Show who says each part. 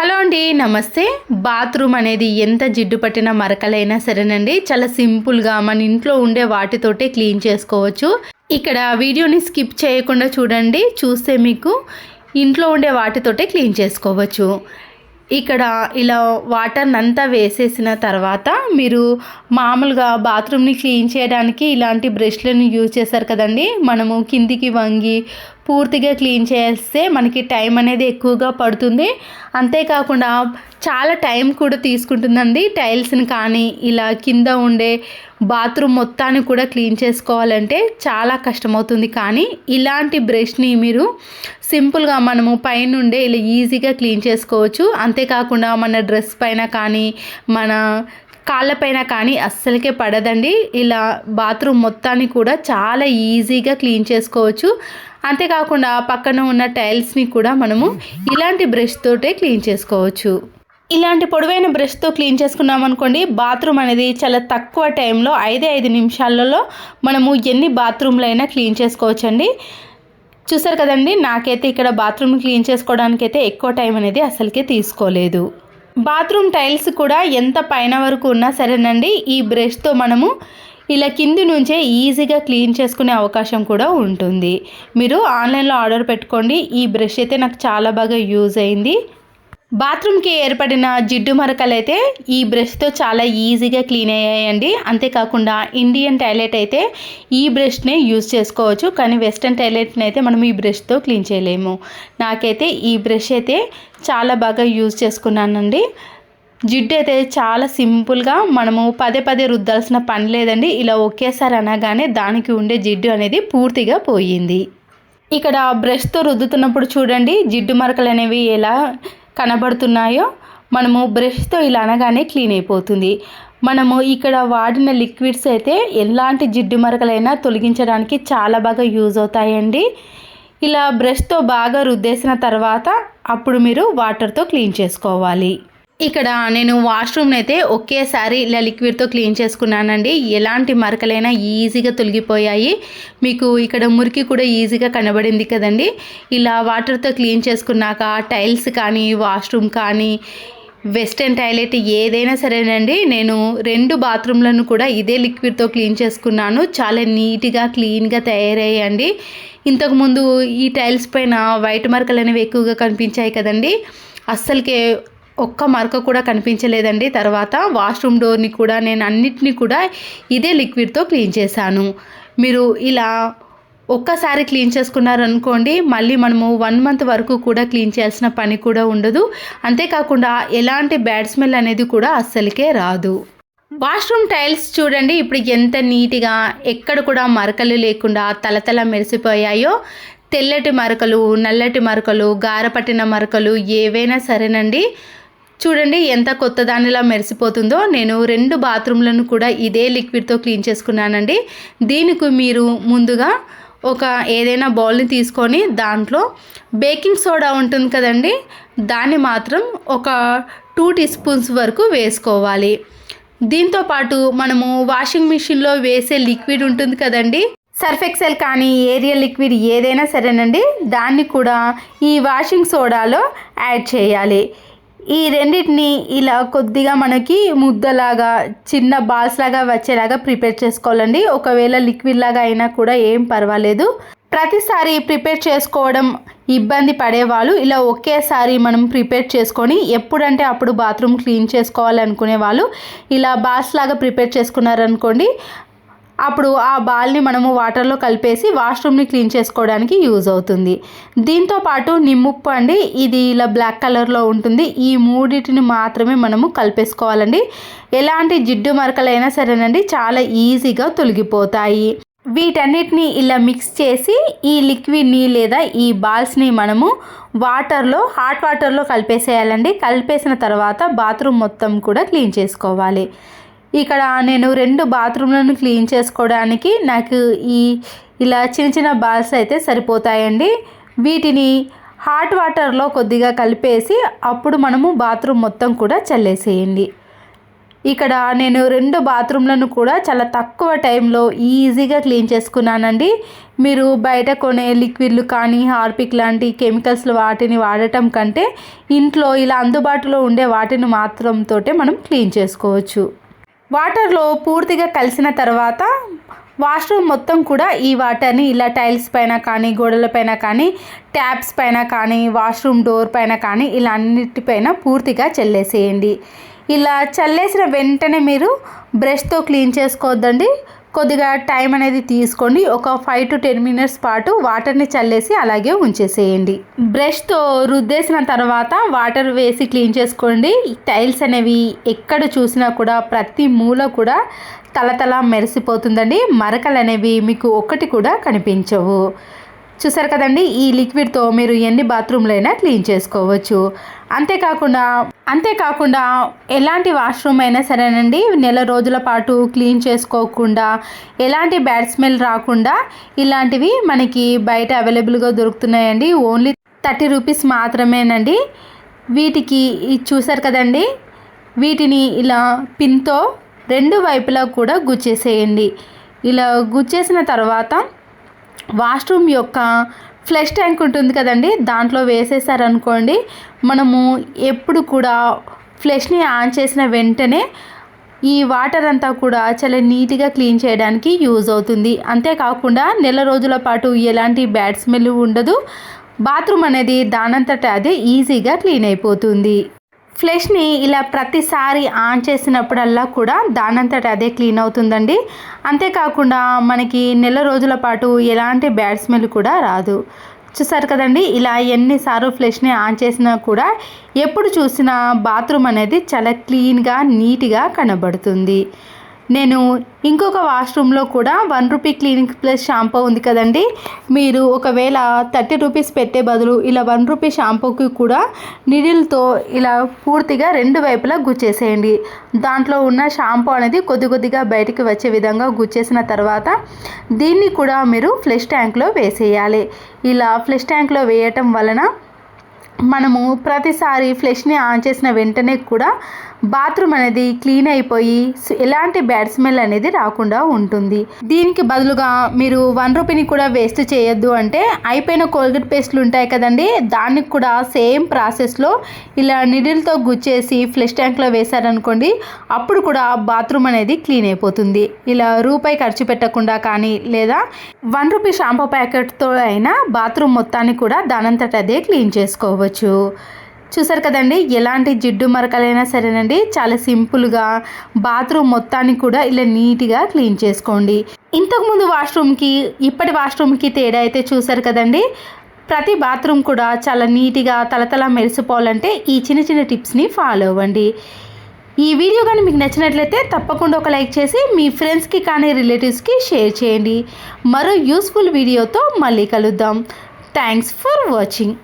Speaker 1: Hello అండి నమస్తే. Bathroom అనేది ఎంత జిడ్డు పట్టిన మరకలైనా సరేనండి. చాలా సింపుల్గా మన ఇంట్లో ఉండే వాటితోటే క్లీన్ చేసుకోవచ్చు. ఇక్కడ వీడియోని స్కిప్ చేయకుండా చూడండి. చూస్తే మీకు ఇంట్లో ఉండే వాటితోటే క్లీన్ చేసుకోవచ్చు. ఇక్కడ ఇలా వాటర్ని అంతా వేసేసిన తర్వాత మీరు మామూలుగా బాత్రూమ్ని క్లీన్ చేయడానికి ఇలాంటి బ్రష్లను యూజ్ చేస్తారు కదండి. మనము కిందికి వంగి పూర్తిగా క్లీన్ చేస్తే మనకి టైం అనేది ఎక్కువగా పడుతుంది. అంతేకాకుండా చాలా టైం కూడా తీసుకుంటుందండి. టైల్స్ని కానీ ఇలా కింద ఉండే బాత్రూమ్ మొత్తాన్ని కూడా క్లీన్ చేసుకోవాలంటే చాలా కష్టమవుతుంది. కానీ ఇలాంటి బ్రష్ని మీరు సింపుల్గా మనము పైనుండే ఇలా ఈజీగా క్లీన్ చేసుకోవచ్చు. అంతేకాకుండా మన డ్రెస్ పైన కానీ మన కాళ్ళపైన కానీ అస్సలకే పడదండి. ఇలా బాత్రూమ్ మొత్తాన్ని కూడా చాలా ఈజీగా క్లీన్ చేసుకోవచ్చు. అంతేకాకుండా పక్కన ఉన్న టైల్స్ని కూడా మనము ఇలాంటి బ్రష్ తోటే క్లీన్ చేసుకోవచ్చు. ఇలాంటి పొడవైన బ్రష్తో క్లీన్ చేసుకున్నాం అనుకోండి బాత్రూమ్ అనేది చాలా తక్కువ టైంలో ఐదే ఐదు నిమిషాలలో మనము ఎన్ని బాత్రూమ్లైనా క్లీన్ చేసుకోవచ్చండి. చూసారు కదండి నాకైతే ఇక్కడ బాత్రూమ్ క్లీన్ చేసుకోవడానికి అయితే ఎక్కువ టైం అనేది అసలుకే తీసుకోలేదు. బాత్రూమ్ టైల్స్ కూడా ఎంత పైన వరకు ఉన్నా సరేనండి ఈ బ్రష్తో మనము ఇలా కింది నుంచే ఈజీగా క్లీన్ చేసుకునే అవకాశం కూడా ఉంటుంది. మీరు ఆన్లైన్లో ఆర్డర్ పెట్టుకోండి ఈ బ్రష్ అయితే నాకు చాలా బాగా యూజ్ అయింది. బాత్రూమ్కి ఏర్పడిన జిడ్డు మరకలు అయితే ఈ బ్రష్తో చాలా ఈజీగా క్లీన్ అయ్యాయండి. అంతేకాకుండా ఇండియన్ టాయిలెట్ అయితే ఈ బ్రష్నే యూజ్ చేసుకోవచ్చు. కానీ వెస్ట్రన్ టాయిలెట్ని అయితే మనం ఈ బ్రష్తో క్లీన్ చేయలేము. నాకైతే ఈ బ్రష్ అయితే చాలా బాగా యూజ్ చేసుకున్నానండి. జిడ్డు అయితే చాలా సింపుల్గా మనము పదే పదే రుద్దాల్సిన పని లేదండి. ఇలా ఒకేసారి అనగానే దానికి ఉండే జిడ్డు అనేది పూర్తిగా పోయింది. ఇక్కడ బ్రష్తో రుద్దుతున్నప్పుడు చూడండి జిడ్డు మరకలు అనేవి ఎలా కనబడుతున్నాయో మనము బ్రష్తో ఇలా అనగానే క్లీన్ అయిపోతుంది. మనము ఇక్కడ వాడిన లిక్విడ్స్ అయితే ఎలాంటి జిడ్డు మరకలైనా తొలగించడానికి చాలా బాగా యూజ్ అవుతాయండి. ఇలా బ్రష్తో బాగా రుద్దేసిన తర్వాత అప్పుడు మీరు వాటర్తో క్లీన్ చేసుకోవాలి. ఇక్కడ నేను వాష్రూమ్ని అయితే ఒకేసారి ఇలా లిక్విడ్తో క్లీన్ చేసుకున్నానండి. ఎలాంటి మరకలైనా ఈజీగా తొలగిపోయాయి. మీకు ఇక్కడ మురికి కూడా ఈజీగా కనబడింది కదండి. ఇలా వాటర్తో క్లీన్ చేసుకున్నాక టైల్స్ కానీ వాష్రూమ్ కానీ వెస్టర్న్ టాయిలెట్ ఏదైనా సరేనండి. నేను రెండు బాత్రూమ్లను కూడా ఇదే లిక్విడ్తో క్లీన్ చేసుకున్నాను. చాలా నీట్గా క్లీన్గా తయారయ్యండి ఇంతకుముందు ఈ టైల్స్ పైన వైట్ మరకలు అనేవి ఎక్కువగా కనిపించాయి కదండి. అస్సలకే ఒక్క మరక కూడా కనిపించలేదండి. తర్వాత వాష్రూమ్ డోర్ని కూడా నేను అన్నిటినీ కూడా ఇదే లిక్విడ్తో క్లీన్ చేశాను. మీరు ఇలా ఒక్కసారి క్లీన్ చేసుకున్నారనుకోండి మళ్ళీ మనము వన్ మంత్ వరకు కూడా క్లీన్ చేయాల్సిన పని కూడా ఉండదు. అంతేకాకుండా ఎలాంటి బ్యాడ్ స్మెల్ అనేది కూడా అస్సలకే రాదు. వాష్రూమ్ టైల్స్ చూడండి ఇప్పుడు ఎంత నీట్గా ఎక్కడ కూడా మరకలు లేకుండా తలతల మెరిసిపోయాయో తెల్లటి మరకలు నల్లటి మరకలు గారపట్టిన మరకలు ఏవైనా సరేనండి. చూడండి ఎంత కొత్త దానిలా మెరిసిపోతుందో. నేను రెండు బాత్రూమ్లను కూడా ఇదే లిక్విడ్తో క్లీన్ చేసుకున్నానండి. దీనికి మీరు ముందుగా ఒక ఏదైనా బౌల్ని తీసుకొని దాంట్లో బేకింగ్ సోడా ఉంటుంది కదండి దాన్ని మాత్రం ఒక టూ టీ స్పూన్స్ వరకు వేసుకోవాలి. దీంతో పాటు మనము వాషింగ్ మిషన్లో వేసే లిక్విడ్ ఉంటుంది కదండి సర్ఫ్ ఎక్సెల్ కానీ ఏరియల్ లిక్విడ్ ఏదైనా సరేనండి దాన్ని కూడా ఈ వాషింగ్ సోడాలో యాడ్ చేయాలి. ఈ రెండింటిని ఇలా కొద్దిగా మనకి ముద్దలాగా చిన్న బాల్స్ లాగా వచ్చేలాగా ప్రిపేర్ చేసుకోవాలండి. ఒకవేళ లిక్విడ్ లాగా అయినా కూడా ఏం పర్వాలేదు. ప్రతిసారి ప్రిపేర్ చేసుకోవడం ఇబ్బంది పడేవాళ్ళు ఇలా ఒకేసారి మనం ప్రిపేర్ చేసుకొని ఎప్పుడంటే అప్పుడు బాత్రూమ్ క్లీన్ చేసుకోవాలనుకునే వాళ్ళు ఇలా బాల్స్ లాగా ప్రిపేర్ చేసుకున్నారనుకోండి అప్పుడు ఆ బాల్ని మనము వాటర్లో కలిపేసి వాష్రూమ్ని క్లీన్ చేసుకోవడానికి యూజ్ అవుతుంది. దీంతో పాటు నిమ్ముప్పు అండి ఇది ఇలా బ్లాక్ కలర్లో ఉంటుంది. ఈ మూడింటిని మాత్రమే మనము కలిపేసుకోవాలండి. ఎలాంటి జిడ్డు మరకలైనా సరేనండి చాలా ఈజీగా తొలగిపోతాయి. వీటన్నిటిని ఇలా మిక్స్ చేసి ఈ లిక్విడ్ని లేదా ఈ బాల్స్ని మనము వాటర్లో హాట్ వాటర్లో కలిపేసేయాలండి. కలిపేసిన తర్వాత బాత్రూమ్ మొత్తం కూడా క్లీన్ చేసుకోవాలి. ఇక్కడ నేను రెండు బాత్రూమ్లను క్లీన్ చేసుకోవడానికి నాకు ఈ ఇలా చిన్న చిన్న బాల్స్ అయితే సరిపోతాయండి. వీటిని హాట్ వాటర్లో కొద్దిగా కలిపేసి అప్పుడు మనము బాత్రూమ్ మొత్తం కూడా చల్లేసేయండి. ఇక్కడ నేను రెండు బాత్రూమ్లను కూడా చాలా తక్కువ టైంలో ఈజీగా క్లీన్ చేసుకున్నానండి. మీరు బయట కొనే లిక్విడ్లు కానీ హార్పిక్ లాంటి కెమికల్స్ వాటిని వాడటం కంటే ఇంట్లో ఇలా అందుబాటులో ఉండే వాటిని మాత్రంతో మనం క్లీన్ చేసుకోవచ్చు. వాటర్లో పూర్తిగా కలిసిన తర్వాత వాష్రూమ్ మొత్తం కూడా ఈ వాటర్ని ఇలా టైల్స్ పైన కానీ గోడల పైన కానీ ట్యాప్స్ పైన కానీ వాష్రూమ్ డోర్ పైన కానీ ఇలా అన్నిటిపైన పూర్తిగా చల్లేసేయండి. ఇలా చల్లేసిన వెంటనే మీరు బ్రష్తో క్లీన్ చేసుకోవద్దండి. కొద్దిగా టైం అనేది తీసుకోండి. ఒక ఫైవ్ టు టెన్ మినిట్స్ పాటు వాటర్ని చల్లేసి అలాగే ఉంచేసేయండి. బ్రష్తో రుద్దేసిన తర్వాత వాటర్ వేసి క్లీన్ చేసుకోండి. టైల్స్ అనేవి ఎక్కడ చూసినా కూడా ప్రతి మూల కూడా తలతల మెరిసిపోతుందండి. మరకలు అనేవి మీకు ఒక్కటి కూడా కనిపించవు. చూసారు కదండి ఈ లిక్విడ్తో మీరు ఎన్ని బాత్రూమ్లైనా క్లీన్ చేసుకోవచ్చు. అంతేకాకుండా అంతేకాకుండా ఎలాంటి వాష్రూమ్ అయినా సరేనండి నెల రోజుల పాటు క్లీన్ చేసుకోకుండా ఎలాంటి బ్యాడ్ స్మెల్ రాకుండా ఇలాంటివి మనకి బయట అవైలబుల్గా దొరుకుతున్నాయండి. ఓన్లీ థర్టీ రూపీస్ మాత్రమేనండి. వీటికి చూసారు కదండి వీటిని ఇలా పిన్తో రెండు వైపులా కూడా గుచ్చేసేయండి. ఇలా గుచ్చేసిన తర్వాత వాష్రూమ్ యొక్క ఫ్లష్ ట్యాంక్ ఉంటుంది కదండి దాంట్లో వేసేసారనుకోండి మనము ఎప్పుడు కూడా ఫ్లష్ని ఆన్ చేసిన వెంటనే ఈ వాటర్ అంతా కూడా చాలా నీట్గా క్లీన్ చేయడానికి యూజ్ అవుతుంది. అంతేకాకుండా నెల రోజుల పాటు ఎలాంటి బ్యాడ్ స్మెల్ ఉండదు. బాత్రూమ్ అనేది దానంతట అదే ఈజీగా క్లీన్ అయిపోతుంది. ఫ్లెష్ని ఇలా ప్రతిసారి ఆన్ చేసినప్పుడల్లా కూడా దానంతట అదే క్లీన్ అవుతుందండి. అంతేకాకుండా మనకి నెల రోజుల పాటు ఎలాంటి బ్యాడ్ స్మెల్ కూడా రాదు. చూసారు కదండి ఇలా ఎన్నిసార్లు ఫ్లెష్ని ఆన్ చేసినా కూడా ఎప్పుడు చూసినా బాత్రూమ్ అనేది చాలా క్లీన్గా నీట్గా కనబడుతుంది. నేను ఇంకొక వాష్రూమ్లో కూడా one rupee Clinic Plus shampoo ఉంది కదండి. మీరు ఒకవేళ థర్టీ రూపీస్ పెట్టే బదులు ఇలా వన్ రూపీ షాంపూకి కూడా నిడిల్తో ఇలా పూర్తిగా రెండు వైపులా గుచ్చేసేయండి. దాంట్లో ఉన్న షాంపూ అనేది కొద్ది కొద్దిగా బయటికి వచ్చే విధంగా గుచ్చేసిన తర్వాత దీన్ని కూడా మీరు ఫ్లెష్ ట్యాంక్లో వేసేయాలి. ఇలా ఫ్లెష్ ట్యాంక్లో వేయటం వలన మనము ప్రతిసారి ఫ్లెష్ని ఆన్ చేసిన వెంటనే కూడా బాత్రూమ్ అనేది క్లీన్ అయిపోయి ఎలాంటి బ్యాడ్ స్మెల్ అనేది రాకుండా ఉంటుంది. దీనికి బదులుగా మీరు వన్ రూపీని కూడా వేస్ట్ చేయొద్దు అంటే అయిపోయిన కోల్గేట్ పేస్ట్లు ఉంటాయి కదండి దానికి కూడా సేమ్ ప్రాసెస్లో ఇలా నిడిల్తో గుచ్చేసి ఫ్లెష్ ట్యాంక్లో వేశారనుకోండి అప్పుడు కూడా బాత్రూమ్ అనేది క్లీన్ అయిపోతుంది. ఇలా రూపాయి ఖర్చు పెట్టకుండా కానీ లేదా వన్ రూపీ షాంపూ ప్యాకెట్తో అయినా బాత్రూమ్ మొత్తాన్ని కూడా దానంతట అదే క్లీన్ చేసుకోవచ్చు. చూసారు కదండి ఎలాంటి జిడ్డు మరకలైనా సరేనండి. చాలా సింపుల్గా బాత్రూమ్ మొత్తాన్ని కూడా ఇలా నీట్గా క్లీన్ చేసుకోండి. ఇంతకుముందు వాష్రూమ్కి ఇప్పటి వాష్రూమ్కి తేడా అయితే చూసారు కదండి. ప్రతి బాత్రూమ్ కూడా చాలా నీట్గా తలతల మెరిసిపోవాలంటే ఈ చిన్న చిన్న టిప్స్ని ఫాలో అవ్వండి. ఈ వీడియో కానీ మీకు నచ్చినట్లయితే తప్పకుండా ఒక లైక్ చేసి మీ ఫ్రెండ్స్కి కానీ రిలేటివ్స్కి షేర్ చేయండి. మరో యూస్ఫుల్ వీడియోతో మళ్ళీ కలుద్దాం. Thanks for watching.